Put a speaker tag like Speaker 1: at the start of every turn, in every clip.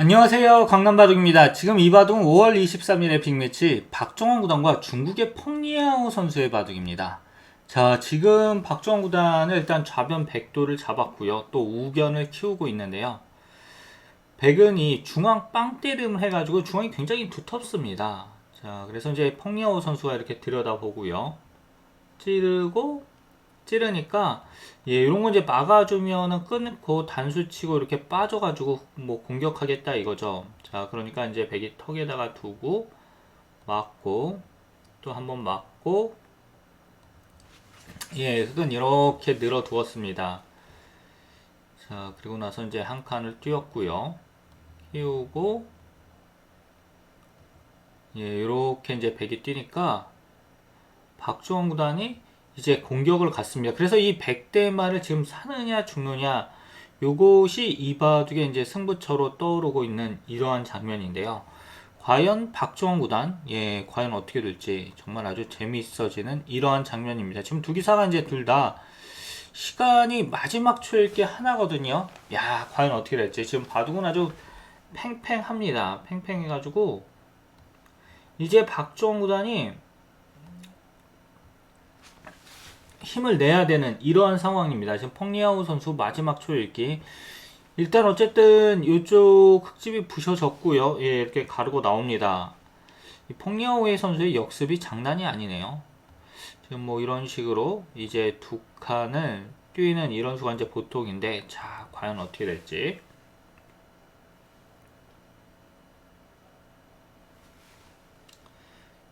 Speaker 1: 안녕하세요 강남바둑입니다. 지금 이 바둑은 5월 23일의 빅매치 박정원 구단과 중국의 펑리아오 선수의 바둑입니다. 자 지금 박정원 구단은 일단 좌변 백도를 잡았고요. 또 우견을 키우고 있는데요. 백은 이 중앙 빵때림을 해가지고 중앙이 굉장히 두텁습니다. 자 그래서 이제 펑리아오 선수가 이렇게 들여다보고요. 찌르고 찌르니까 예, 이런 거 이제 막아주면은 끊고 단수 치고 이렇게 빠져가지고 뭐 공격하겠다 이거죠. 자, 그러니까 이제 백이 턱에다가 두고 막고 또 한번 막고 예, 흙은 이렇게 늘어 두었습니다. 자, 그리고 나서 이제 한 칸을 띄웠고요. 띄우고 예, 이렇게 이제 백이 뛰니까 박주원 구단이 이제 공격을 갔습니다. 그래서 이 100대 말을 지금 사느냐 죽느냐 요것이 이 바둑의 이제 승부처로 떠오르고 있는 이러한 장면인데요. 과연 박정원 구단 예 과연 어떻게 될지 정말 아주 재미있어지는 이러한 장면입니다. 지금 두 기사가 이제 둘 다 시간이 마지막 초일 게 하나거든요. 야 과연 어떻게 될지 지금 바둑은 아주 팽팽합니다. 팽팽해가지고 이제 박정원 구단이 힘을 내야 되는 이러한 상황입니다. 지금 펑리아우 선수 마지막 초읽기. 일단 어쨌든 이쪽 흙집이 부셔졌고요. 예, 이렇게 가르고 나옵니다. 이 펑리아우의 선수의 역습이 장난이 아니네요. 지금 뭐 이런 식으로 이제 두 칸을 뛰는 이런 수가 이제 보통인데 자 과연 어떻게 될지.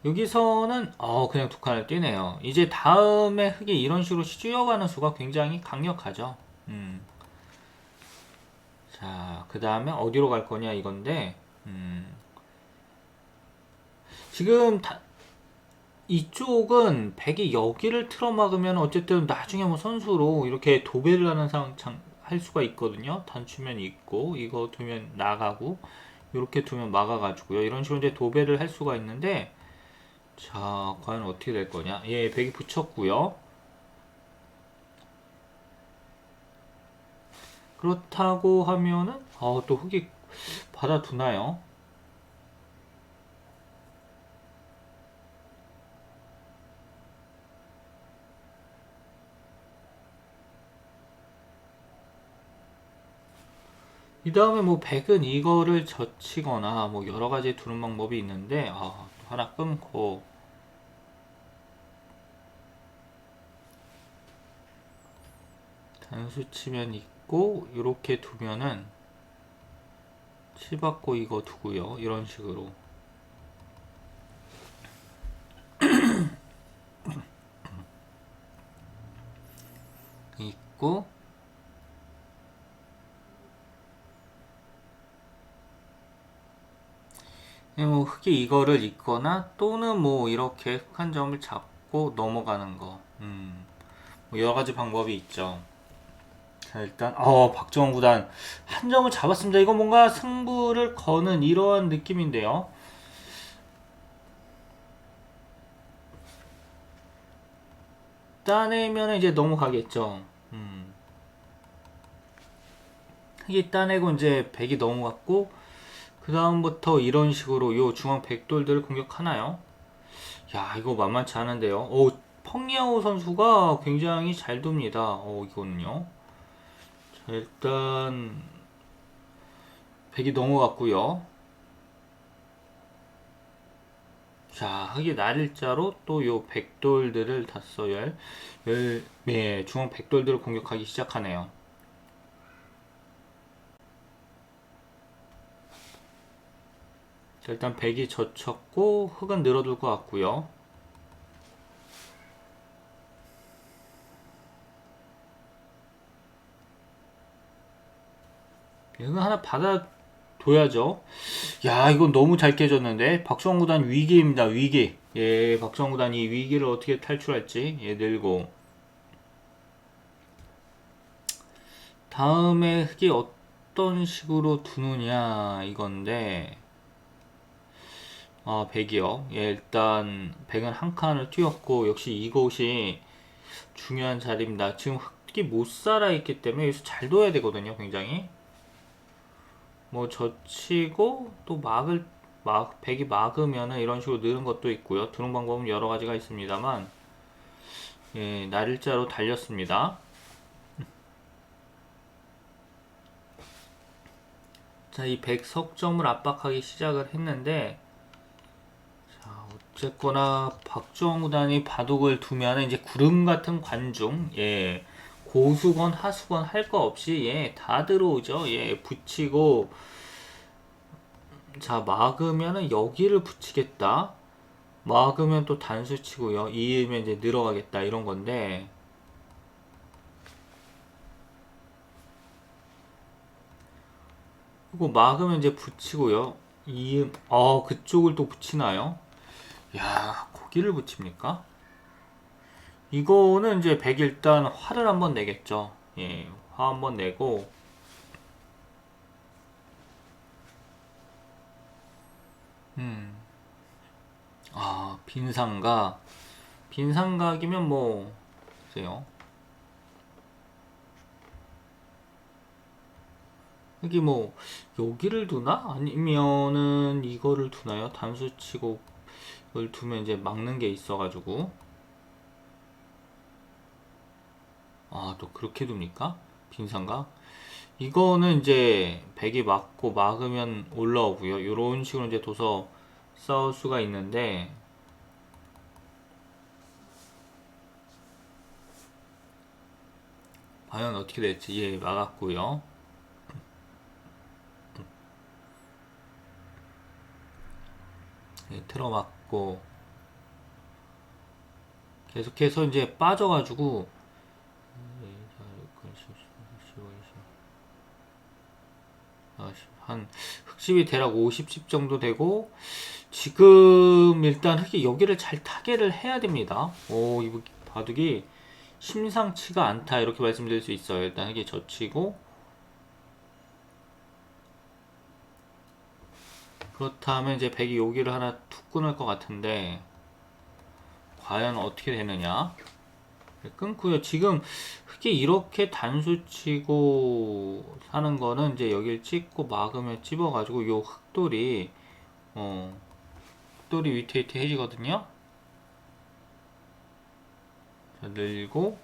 Speaker 1: 여기서는 어 그냥 두 칸을 뛰네요. 이제 다음에 흙이 이런 식으로 휘어가는 수가 굉장히 강력하죠. 음. 자, 그 다음에 어디로 갈 거냐 이건데 음. 지금 다, 이쪽은 백이 여기를 틀어막으면 어쨌든 나중에 뭐 선수로 이렇게 도배를 하는 상황 할 수가 있거든요. 단추면 있고 이거 두면 나가고 이렇게 두면 막아가지고요. 이런 식으로 이제 도배를 할 수가 있는데 자, 과연 어떻게 될 거냐? 예, 백이 붙였고요. 그렇다고 하면은 아, 또 흙이 받아두나요? 이 다음에 뭐 백은 이거를 젖히거나 뭐 여러 가지 두는 방법이 있는데 아, 하나 끊고. 단수 치면 있고 이렇게 두면은 치 받고 이거 두고요. 이런 식으로. 있고 뭐 흙이 이거를 읽거나 또는 뭐 이렇게 흙한 점을 잡고 넘어가는 거. 음, 뭐 여러 가지 방법이 있죠. 자 일단 어 박정원 구단. 한 점을 잡았습니다. 이거 뭔가 승부를 거는 이러한 느낌인데요. 따내면 이제 넘어가겠죠. 음. 흙이 따내고 이제 백이 넘어갔고 그 다음부터 이런 식으로 요 중앙 백돌들을 공격하나요? 야 이거 만만치 않은데요. 오 펑리아오 선수가 굉장히 잘 돕니다. 어 이거는요. 자 일단 백이 넘어갔고요. 자 흑이 날일자로 또 요 백돌들을 다할 열, 예, 중앙 백돌들을 공격하기 시작하네요. 일단 백이 젖혔고 흙은 늘어둘 것 같고요. 흙은 하나 받아둬야죠. 야 이건 너무 잘 깨졌는데 박성원 구단 위기입니다. 위기. 예, 박성원 구단이 위기를 어떻게 탈출할지 예, 늘고 다음에 흙이 어떤 식으로 두느냐 이건데 아, 100이요. 예, 일단 100은 한 칸을 튀었고 역시 이곳이 중요한 자리입니다. 지금 흙이 못 살아 있기 때문에 여기서 잘 둬야 되거든요, 굉장히. 뭐 젖히고 또 막을 막 백이 막으면은 이런 식으로 느는 것도 있고요. 드는 방법은 여러 가지가 있습니다만 예, 날짜로 달렸습니다. 자, 이 백석점을 압박하기 시작을 했는데 자, 어쨌거나 박주영 구단이 바둑을 두면은 이제 구름 같은 관중, 예, 고수건 하수건 할 거 없이 예, 다 들어오죠. 예, 붙이고 자, 막으면은 여기를 붙이겠다. 막으면 또 단수 치고요. 이으면 이제 늘어가겠다 이런 건데 이거 막으면 이제 붙이고요. 이음 어 그쪽을 또 붙이나요? 야, 고기를 붙입니까? 이거는 이제 백 일단 화를 한번 내겠죠. 예, 화 한번 내고 음. 아, 빈상각. 빈상각이면 뭐, 글쎄요. 여기 뭐, 여기를 두나? 아니면은 이거를 두나요? 단수 치고 이걸 두면 이제 막는 게 있어가지고. 아, 또 그렇게 둡니까? 빈상각? 이거는 이제 백이 맞고 막으면 올라오고요. 이런 식으로 이제 둬서 싸울 수가 있는데 과연 어떻게 될지 예 막았고요. 예, 틀어 맞고 계속해서 이제 빠져가지고 한 흑집이 대략 50집 정도 되고 지금 일단 흑이 여기를 잘 타개를 해야 됩니다. 오, 이 바둑이 심상치가 않다 이렇게 말씀드릴 수 있어요. 일단 흑이 젖히고 그렇다면 이제 백이 여기를 하나 툭 끊을 것 같은데 과연 어떻게 되느냐? 끊고요. 지금 흑이 이렇게 단수 치고 사는 거는 이제 여기를 찍고 막으면 찝어 가지고 요 흑돌이 어 흑돌이 위태위태 해지거든요. 자, 늘고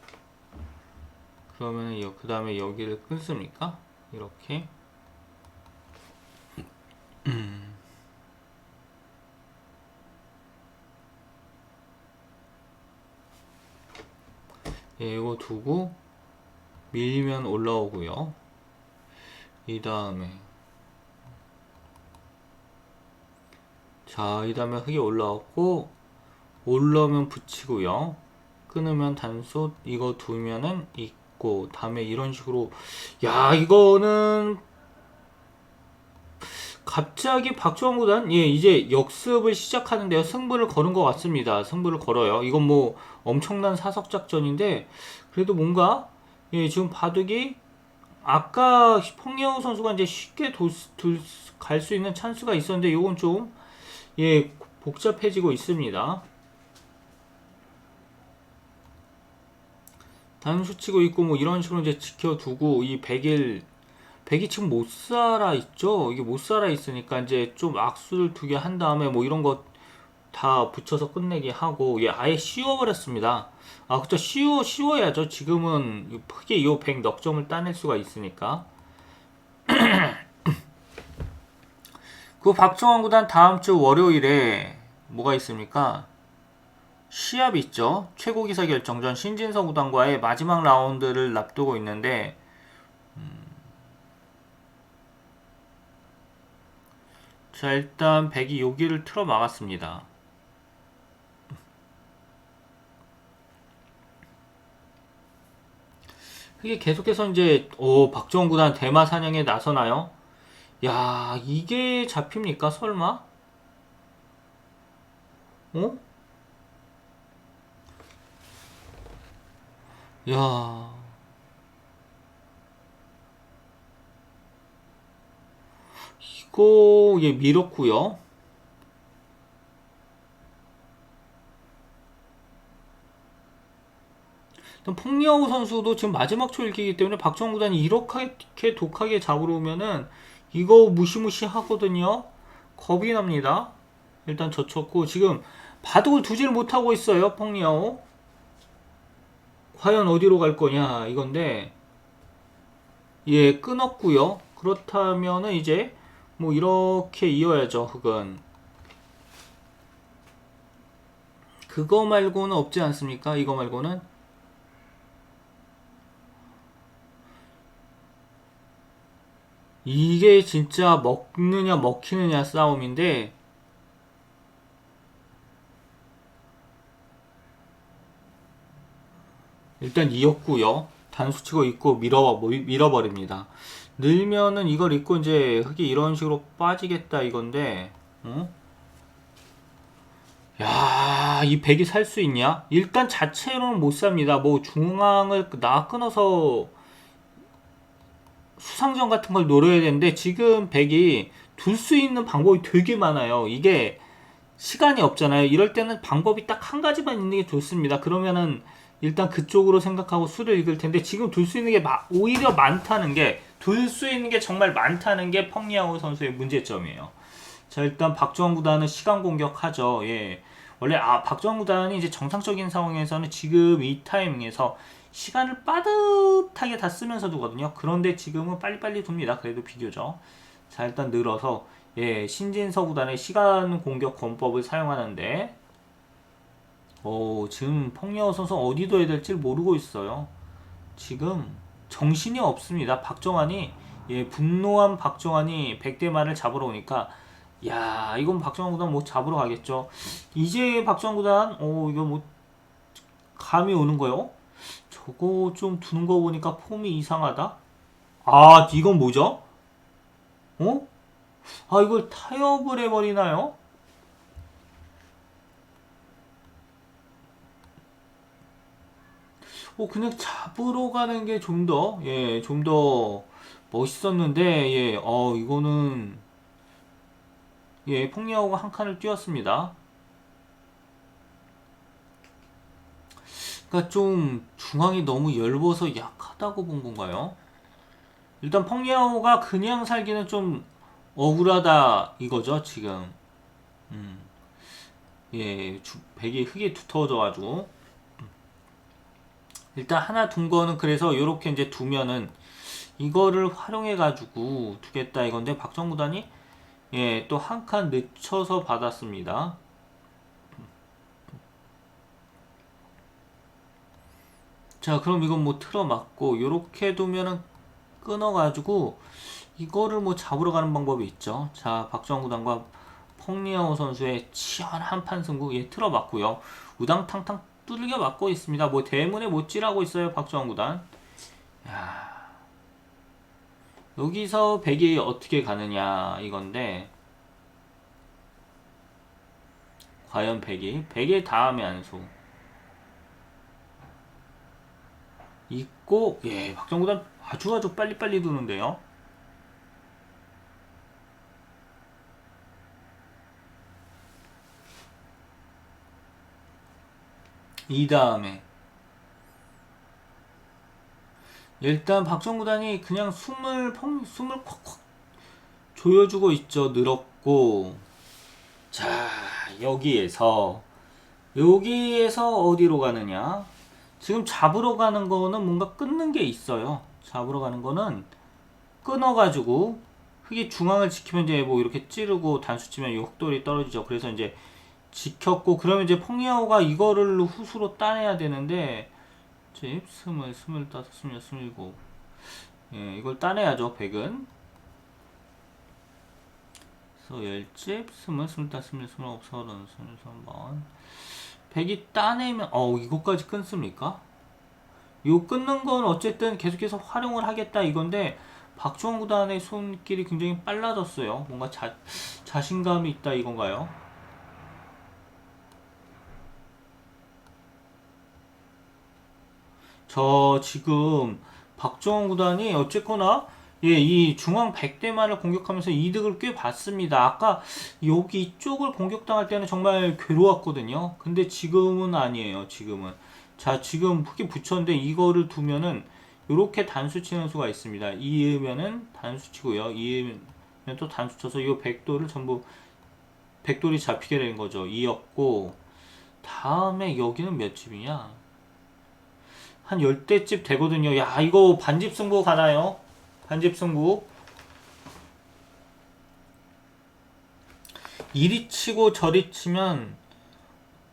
Speaker 1: 그러면 그 다음에 여기를 끊습니까? 이렇게 예, 이거 두고 밀면 올라오고요. 이 다음에 자, 이 다음에 흙이 올라왔고 올라오면 붙이고요. 끊으면 단수 이거 두면은 있고 다음에 이런 식으로 야, 이거는 갑자기 박주원 구단 예 이제 역습을 시작하는데요. 승부를 거는 것 같습니다. 승부를 걸어요. 이건 뭐 엄청난 사석 작전인데 그래도 뭔가 예 지금 바둑이 아까 펑예호 선수가 이제 쉽게 갈 수 있는 찬스가 있었는데 이건 좀예 복잡해지고 있습니다. 단수 치고 있고 뭐 이런 식으로 이제 지켜두고 이 100일 백이 지금 못 살아 있죠. 이게 못 살아 있으니까 이제 좀 악수를 두 개 한 다음에 뭐 이런 거다 붙여서 끝내기 하고 예, 아예 씌워버렸습니다. 아 그쵸 씌워 씌워야죠. 지금은 크게 이100 넉점을 따낼 수가 있으니까. 그 박정환 구단 다음 주 월요일에 뭐가 있습니까? 시합 있죠. 최고 기사 결정전 신진서 구단과의 마지막 라운드를 납두고 있는데 자 일단 백이 여기를 틀어 막았습니다 이게 계속해서 이제 오 박정원 구단 대마 사냥에 나서나요? 야 이게 잡힙니까 설마? 어? 야 이거 예 밀었고요. 폭리아우 선수도 지금 마지막 초일기이기 때문에 박정우 구단이 이렇게 독하게 잡으러 오면은 이거 무시무시 하거든요. 겁이 납니다. 일단 젖혔고 지금 바둑을 두지를 못하고 있어요. 펑리아오. 과연 어디로 갈 거냐 이건데 예 끊었고요. 그렇다면은 이제 뭐 이렇게 이어야죠 흑은 그거 말고는 없지 않습니까? 이거 말고는 이게 진짜 먹느냐 먹히느냐 싸움인데 일단 이었고요. 단수 치고 있고 밀어 밀어버립니다. 늘면은 이걸 입고 이제 흙이 이런 식으로 빠지겠다 이건데, 어? 야, 이 백이 살 수 있냐? 일단 자체로는 못 삽니다. 뭐 중앙을 나 끊어서 수상전 같은 걸 노려야 되는데 지금 백이 둘 수 있는 방법이 되게 많아요. 이게 시간이 없잖아요. 이럴 때는 방법이 딱 한 가지만 있는 게 좋습니다. 그러면은 일단 그쪽으로 생각하고 수를 읽을 텐데 지금 둘 수 있는 게 마- 오히려 많다는 게 둘 수 있는 게 정말 많다는 게 펑리아오 선수의 문제점이에요. 자 일단 박주원 구단은 시간 공격하죠. 예. 원래 아 박주원 구단이 이제 정상적인 상황에서는 지금 이 타이밍에서 시간을 빠듯하게 다 쓰면서 두거든요. 그런데 지금은 빨리빨리 둡니다. 그래도 비교죠. 자 일단 늘어서 예 신진서 구단의 시간 공격 권법을 사용하는데 오, 지금 펑리아오 선수 어디 둬야 될지 모르고 있어요. 지금 정신이 없습니다. 박정환이 예, 분노한 박정환이 백대만을 잡으러 오니까 야, 이건 박정환 구단 뭐 잡으러 가겠죠. 이제 박정환 구단 오, 이거 뭐 감이 오는 거요? 저거 좀 두는 거 보니까 폼이 이상하다. 아, 이건 뭐죠? 어? 아, 이걸 타협을 해버리나요? 어, 그냥 잡으러 가는 게 좀 더, 예, 좀 더 멋있었는데, 예, 어, 이거는, 예, 폭리하고가 한 칸을 뛰었습니다. 그러니까 좀 중앙이 너무 얇아서 약하다고 본 건가요? 일단 펑리아오가 그냥 살기는 좀 억울하다 이거죠 지금. 음. 예, 주, 백이 흙이 두터워져가지고 일단 하나 둔 거는 그래서 요렇게 이제 두면은 이거를 활용해 가지고 두겠다 이건데 박정구단이 예, 또 한 칸 늦춰서 받았습니다. 자, 그럼 이건 뭐 틀어 맞고 요렇게 두면은 끊어 가지고 이거를 뭐 잡으러 가는 방법이 있죠. 자, 박정구단과 펑리아오 선수의 치열한 판 승부 예, 틀어 맞고요. 우당탕탕 두들겨 맞고 있습니다. 뭐 대문에 못 찌라고 있어요. 박주환 구단. 야. 여기서 백이 어떻게 가느냐 이건데 과연 백이 백의 다음에 안수 있고 예 박정구단 아주 아주 빨리빨리 두는데요. 이 다음에. 일단 박정구단이 그냥 숨을 펑 숨을 콱콱 조여주고 있죠 늘었고. 자 여기에서. 여기에서 어디로 가느냐? 지금 잡으러 가는 거는 뭔가 끊는 게 있어요. 잡으러 가는 거는 끊어가지고 흙이 중앙을 지키면 이제 뭐 이렇게 찌르고 단수 치면 욕돌이 떨어지죠. 그래서 이제 지켰고 그러면 이제 펑리아오가 이거를 후수로 따내야 되는데 집 스물 스물다섯 스물 스물일곱 예 이걸 따내야죠 백은 그래서 열집 스물 스물다섯 스물 스물아홉 서른 스물 삼번 백이 따내면 어 이거까지 끊습니까? 요 끊는 건 어쨌든 계속해서 활용을 하겠다 이건데 박주원 구단의 손길이 굉장히 빨라졌어요 뭔가 자, 자신감이 있다 이건가요? 저 지금 박정원 구단이 어쨌거나 예, 이 중앙 100대만을 공격하면서 이득을 꽤 봤습니다. 아까 여기 이쪽을 공격당할 때는 정말 괴로웠거든요. 근데 지금은 아니에요. 지금은. 자, 지금 흙이 붙였는데 이거를 두면은 이렇게 단수 치는 수가 있습니다. 이으면은 단수 치고요. 이으면 또 단수 쳐서 이 백돌을 전부 백돌이 잡히게 되는 거죠. 이었고 다음에 여기는 몇 집이냐? 한 열대집 되거든요. 야 이거 반집 승부 가나요? 반집 승부. 이리 치고 저리 치면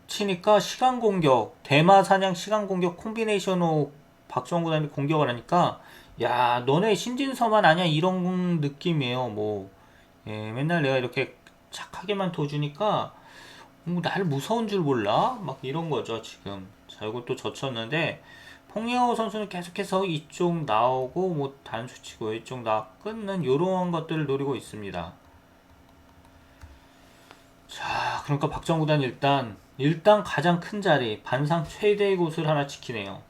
Speaker 1: 치니까 시간 공격 대마 사냥 시간 공격 콤비네이션으로 박정호 구단이 공격을 하니까 야 너네 신진서만 아냐 이런 느낌이에요 뭐 예, 맨날 내가 이렇게 착하게만 둬주니까 뭐, 날 무서운 줄 몰라 막 이런 거죠 지금 자또 젖혔는데 홍예호 선수는 계속해서 이쪽 나오고 뭐 단수 치고 이쪽 나 끊는 요런 것들을 노리고 있습니다. 자 그러니까 박정호 구단 일단 일단 가장 큰 자리 반상 최대의 곳을 하나 지키네요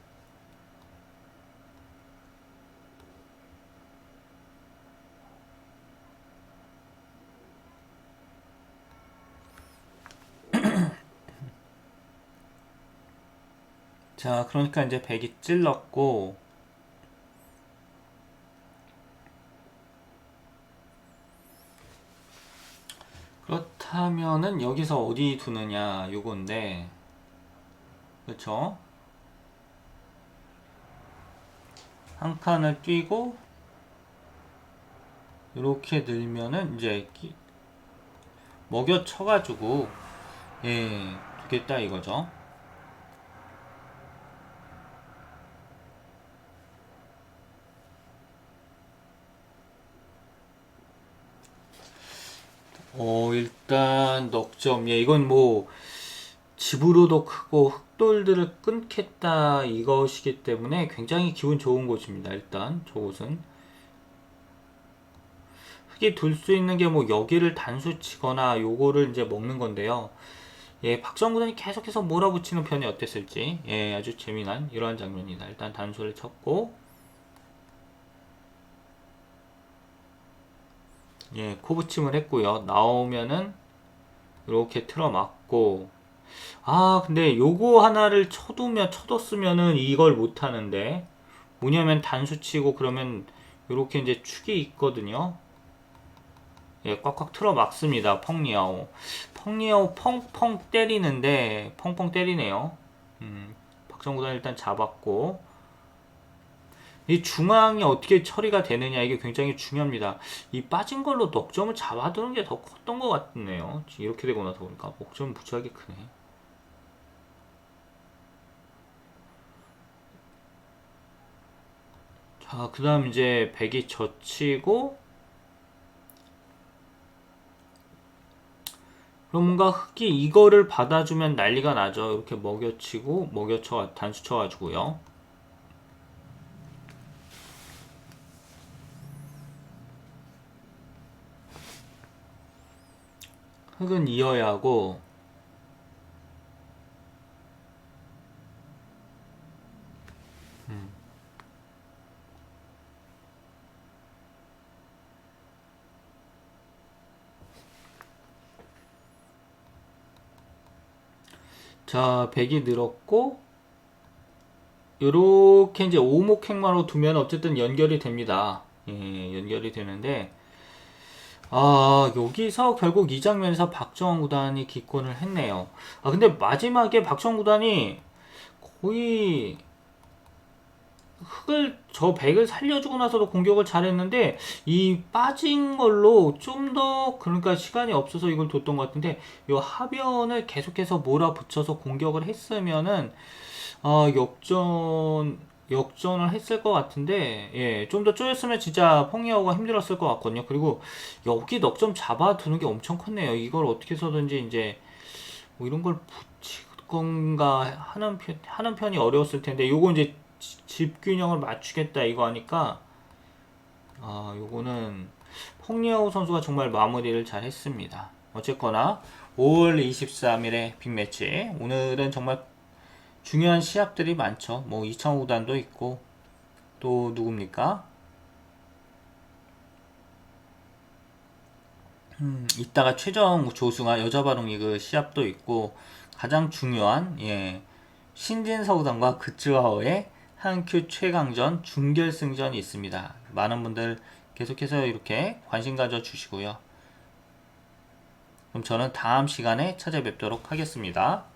Speaker 1: 자, 그러니까 이제 백이 찔렀고, 그렇다면은 여기서 어디 두느냐, 요건데, 그쵸? 한 칸을 뛰고, 이렇게 늘면은 이제 끼- 먹여 쳐가지고, 예, 두겠다 이거죠. 어, 일단 넉점. 예, 이건 뭐 집으로도 크고 흑돌들을 끊겠다 이것이기 때문에 굉장히 기분 좋은 곳입니다. 일단 저 곳은 흑이 둘 수 있는 게 뭐 여기를 단수 치거나 요거를 이제 먹는 건데요. 예, 박정구단이 계속해서 몰아붙이는 편이 어땠을지 예, 아주 재미난 이러한 장면이다. 일단 단수를 쳤고 예, 코붙임을 했고요. 나오면은 이렇게 틀어 막고 아, 근데 요거 하나를 쳐두면 쳐뒀으면은 이걸 못 하는데 뭐냐면 단수 치고 그러면 이렇게 이제 축이 있거든요. 예, 꽉꽉 틀어 막습니다. 펑리아오. 펑리아오 펑펑 때리는데 펑펑 때리네요. 음, 박정구단 일단 잡았고 이 중앙이 어떻게 처리가 되느냐 이게 굉장히 중요합니다. 이 빠진 걸로 넉점을 잡아두는 게 더 컸던 것 같네요. 이렇게 되고 나서 보니까 목점 무지하게 크네. 자, 그 다음 이제 백이 젖히고 그럼 뭔가 흑이 이거를 받아주면 난리가 나죠. 이렇게 먹여치고 먹여쳐 단수 쳐 가지고요. 흙은 이어야 하고 음. 자, 백이 늘었고 요렇게 이제 오목행마로 두면 어쨌든 연결이 됩니다. 예, 연결이 되는데 아, 여기서 결국 이 장면에서 박정원 구단이 기권을 했네요. 아, 근데 마지막에 박정원 구단이 거의 흑을 저 백을 살려주고 나서도 공격을 잘했는데 이 빠진 걸로 좀 더 그러니까 시간이 없어서 이걸 뒀던 것 같은데 이 하변을 계속해서 몰아붙여서 공격을 했으면은 아 역전 역전을 했을 것 같은데 예 좀 더 쪼였으면 진짜 펑이어가 힘들었을 것 같거든요. 그리고 여기 넉점 잡아두는 게 엄청 컸네요. 이걸 어떻게 해서든지 이제 뭐 이런 걸 붙이건가 하는 편 하는 편이 어려웠을 텐데 요거 이제 지- 집 균형을 맞추겠다 이거 하니까 아 요거는 펑리아우 선수가 정말 마무리를 잘 했습니다. 어쨌거나 5월 23일에 빅매치 오늘은 정말 중요한 시합들이 많죠. 뭐 이창호 구단도 있고 또 누굽니까? 음, 이따가 최정 조승아 여자 바롱 리그 시합도 있고 가장 중요한 예 신진서 구단과 그츠와오의 한큐 최강전 준결승전이 있습니다. 많은 분들 계속해서 이렇게 관심 가져 주시고요. 그럼 저는 다음 시간에 찾아뵙도록 하겠습니다.